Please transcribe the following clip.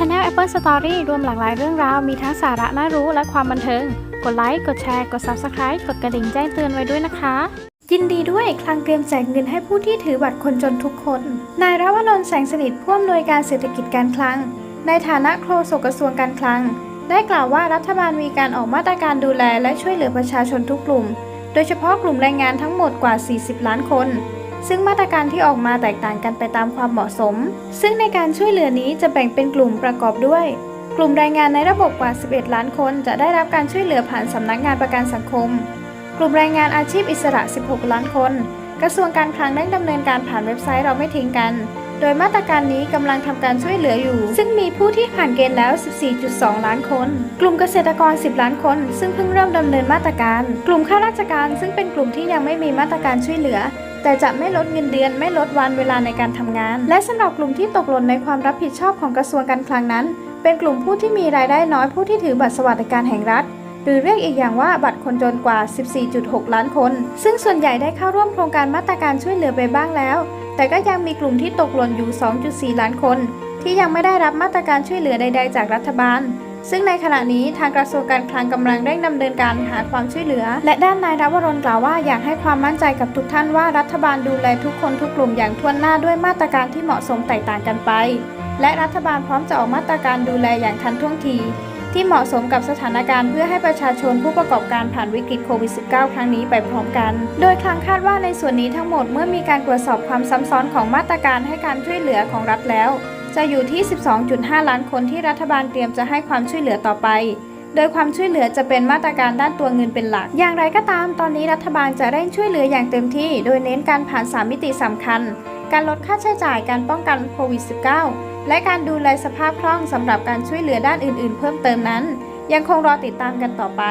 Channel Apple Story รวมหลากหลายเรื่องราว มีทั้งสาระน่ารู้และความบันเทิง กดไลค์ กดแชร์ กด Subscribe กดกระดิ่งแจ้งเตือนไว้ด้วยนะคะ ยินดีด้วยคลังเตรียมแจกเงินให้ผู้ที่ถือบัตรคนจนทุกคน นายรัวนนท์แสงสนิทผู้อำนวยการเศรษฐกิจการคลัง ในฐานะโฆษกกระทรวงการคลัง ได้กล่าวว่ารัฐบาลมีการออกมาตรการดูแลและช่วยเหลือประชาชนทุกกลุ่ม โดยเฉพาะกลุ่มแรงงานทั้งหมดกว่า 40 ล้านคน ซึ่งมาตรการที่ออกมาแตกต่างกันไปตามความเหมาะสม ซึ่งในการช่วยเหลือนี้จะแบ่งเป็นกลุ่มประกอบด้วย กลุ่มแรงงานในระบบกว่า 11 ล้านคน จะได้รับการช่วยเหลือผ่านสำนักงานประกันสังคม กลุ่มแรงงานอาชีพอิสระ 16 ล้านคน กระทรวงการคลังได้ดำเนินการผ่านเว็บไซต์เราไม่ทิ้งกัน โดยมาตรการนี้กำลังทำการช่วยเหลืออยู่ ซึ่งมีผู้ที่ผ่านเกณฑ์แล้ว 14.2 ล้านคน กลุ่มเกษตรกร 10 ล้านคน ซึ่งเพิ่งเริ่มดำเนินมาตรการ กลุ่มข้าราชการ ซึ่งเป็นกลุ่มที่ยังไม่มีมาตรการช่วยเหลือแต่จะไม่ลดเงินเดือนไม่ลดวันเวลาในการทำงาน และสำหรับกลุ่มที่ตกหล่นในความรับผิดชอบของกระทรวงการคลังนั้น เป็นกลุ่มผู้ที่มีรายได้น้อยผู้ที่ถือบัตรสวัสดิการแห่งรัฐ หรือเรียกอีกอย่างว่าบัตรคนจนกว่า 14.6 ล้านคน ซึ่งส่วนใหญ่ได้เข้าร่วมโครงการมาตรการช่วยเหลือไปบ้างแล้ว แต่ก็ยังมีกลุ่มที่ตกหล่นอยู่ 2.4 ล้านคน ที่ยังไม่ได้รับมาตรการช่วยเหลือใด ๆ จากรัฐบาล ซึ่งในขณะนี้ทางกระทรวงการคลังกำลังเร่งดำเนินการหาความช่วยเหลือ และด้านนายรัวรนกล่าวว่าอยากให้ความมั่นใจกับทุกท่านว่ารัฐบาลดูแลทุกคนทุกกลุ่มอย่างทั่วหน้าด้วยมาตรการที่เหมาะสมแตกต่างกันไป และรัฐบาลพร้อมจะออกมาตรการดูแลอย่างทันท่วงที ที่เหมาะสมกับสถานการณ์เพื่อให้ประชาชนผู้ประกอบการผ่านวิกฤตโควิด -19 ครั้งนี้ไปพร้อมกัน โดยคลังคาดว่าในส่วนนี้ทั้งหมดเมื่อมีการตรวจสอบความซ้ำซ้อนของมาตรการให้การช่วยเหลือของรัฐแล้ว จะอยู่ที่ 12.5 ล้านคนที่รัฐบาลเตรียมจะให้ความช่วยเหลือต่อไปโดยความช่วยเหลือจะเป็นมาตรการด้านตัวเงินเป็นหลัก อย่างไรก็ตาม ตอนนี้รัฐบาลจะเร่งช่วยเหลืออย่างเต็มที่ โดยเน้นการผ่าน 3 มิติสำคัญ การลดค่าใช้จ่าย การป้องกันโควิด -19 และการดูแลสภาพคล่องสำหรับการช่วยเหลือด้านอื่นๆ เพิ่มเติมนั้น ยังคงรอติดตามกันต่อไป